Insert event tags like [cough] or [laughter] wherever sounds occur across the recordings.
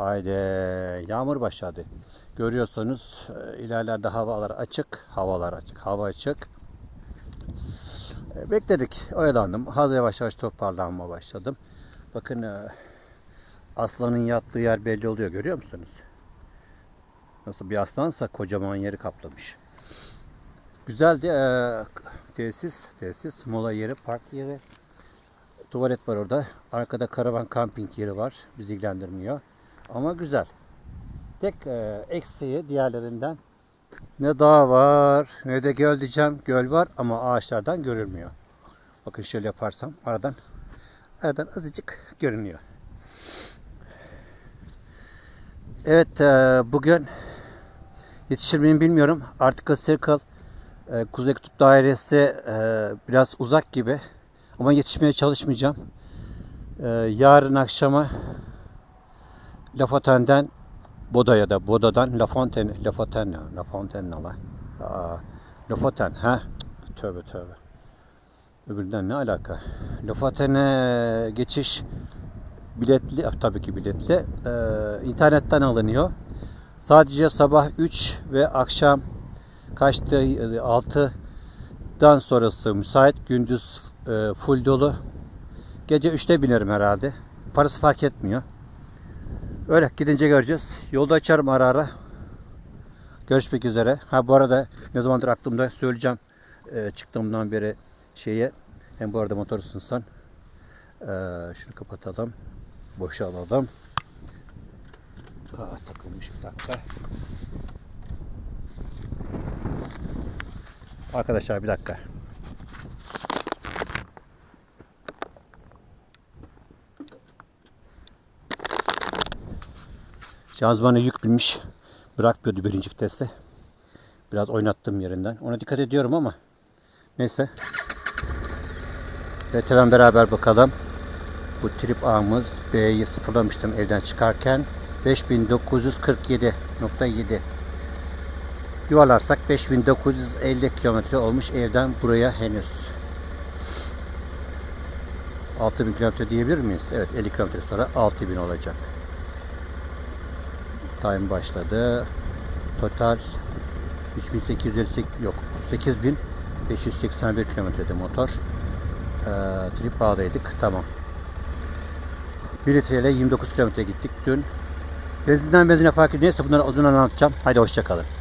Haydi yağmur başladı. Görüyorsunuz e, ilerlerde havalar açık. Havalar açık. Hava açık. E, bekledik. Oyalandım. Hazır yavaş yavaş toparlanma başladım. Bakın e, Aslanın yattığı yer belli oluyor görüyor musunuz? Nasıl bir aslansa kocaman yeri kaplamış. Güzeldi ee, tesis, tesis, mola yeri, park yeri. Tuvalet var orada. Arkada karavan kamping yeri var. Bizi ilgilendirmiyor. Ama güzel. Tek e, eksiği diğerlerinden ne dağ var ne de göl diyeceğim. Göl var ama ağaçlardan görülmüyor. Bakın şöyle yaparsam aradan aradan azıcık görünüyor. Evet, e, bugün yetişir miyim bilmiyorum. Arctic Circle e, Kuzey Kutup Dairesi e, biraz uzak gibi. Ama yetişmeye çalışmayacağım. E, yarın akşama Lafontaine'den Boda'ya da Boda'dan La Fontaine, La Fontaine, La Fontaine la. Aa, La Fontaine, ha? Tövbe tövbe. Öbüründen ne alaka? La Fontaine'e geçiş biletli ah, tabii ki biletli e, internetten alınıyor. Sadece sabah 3 ve akşam kaçtı 6'dan sonrası müsait. Gündüz e, full dolu. Gece 3'te binerim herhalde. Parası fark etmiyor. Öyle gidince göreceğiz. Yolda açarım ara ara. Görüşmek üzere. Ha bu arada ne zamandır aklımda söyleyeceğim. E, çıktığımdan beri şeye hem bu arada motor ısınsın. Ee, şunu kapatalım. Boşalalım. Aa, takılmış bir dakika. Arkadaşlar bir dakika. Şanzımanı yük binmiş. Bırakmıyordu birinci viteste. Biraz oynattım yerinden. Ona dikkat ediyorum ama. Neyse. Evet hemen beraber bakalım. Bu trip ağımız B'yi sıfırlamıştım evden çıkarken. 5947.7 Yuvarlarsak 5950 kilometre olmuş evden buraya henüz. 6000 kilometre diyebilir miyiz? Evet 50 kilometre sonra 6000 olacak. Time başladı. Total 3858 yok 8581 kilometrede motor. Ee, trip bağdaydık. Tamam. 1 litreyle 29 kilometre gittik dün. Benzinden benzine fark ediyor. Neyse bunları uzun anlatacağım. Haydi hoşçakalın.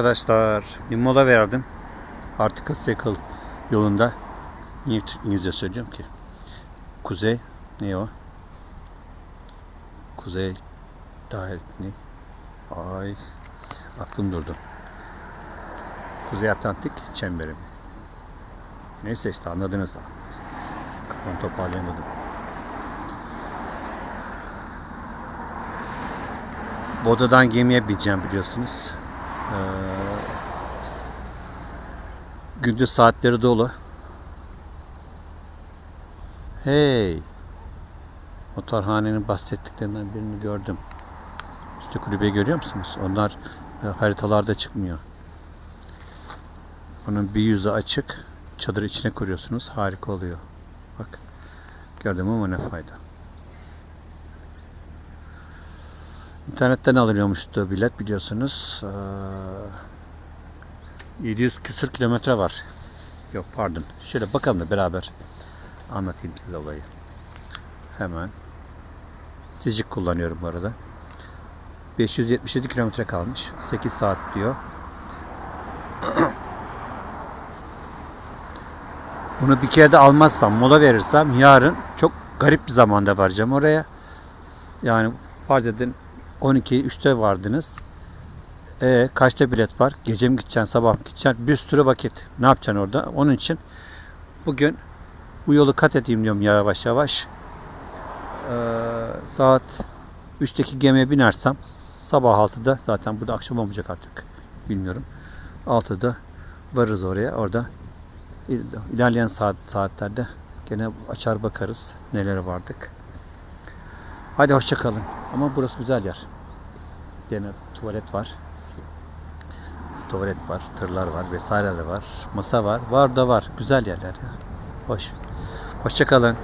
Arkadaşlar. Bir mola verdim. Article Cycle yolunda. Niye İngilizce söyleyeceğim ki? Kuzey ne o? Kuzey dahil ne? Ay aklım durdu. Kuzey Atlantik çemberi. Neyse işte anladınız. Kafam toparlayamadım. Boda'dan gemiye bineceğim biliyorsunuz. Ee, gündüz saatleri dolu. Hey! Motorhanenin bahsettiklerinden birini gördüm. İşte kulübeyi görüyor musunuz? Onlar e, haritalarda çıkmıyor. Bunun bir yüzü açık. Çadır içine kuruyorsunuz. Harika oluyor. Bak. Gördüm ama ne fayda. İnternetten alınıyormuştu bilet biliyorsunuz. Ee, 700 küsür kilometre var. Yok pardon. Şöyle bakalım da beraber anlatayım size olayı. Hemen. Sicik kullanıyorum bu arada. 577 kilometre kalmış. 8 saat diyor. [clears throat] Bunu bir kere de almazsam, mola verirsem yarın çok garip bir zamanda varacağım oraya. Yani farz edin 12 3'te vardınız. E kaçta bilet var? Gece mi gideceksin, sabah mı gideceksin? Bir sürü vakit. Ne yapacaksın orada? Onun için bugün bu yolu kat edeyim diyorum yavaş yavaş. Ee, saat 3'teki gemiye binersem sabah 6'da zaten burada akşam olmayacak artık. Bilmiyorum. 6'da varırız oraya. Orada il- ilerleyen saat saatlerde gene açar bakarız nelere vardık. Hadi hoşça kalın. Ama burası güzel yer. Gene tuvalet var. Tuvalet var, tırlar var, vesaire de var. Masa var. Var da var. Güzel yerler ya. Hoş. Hoşça kalın.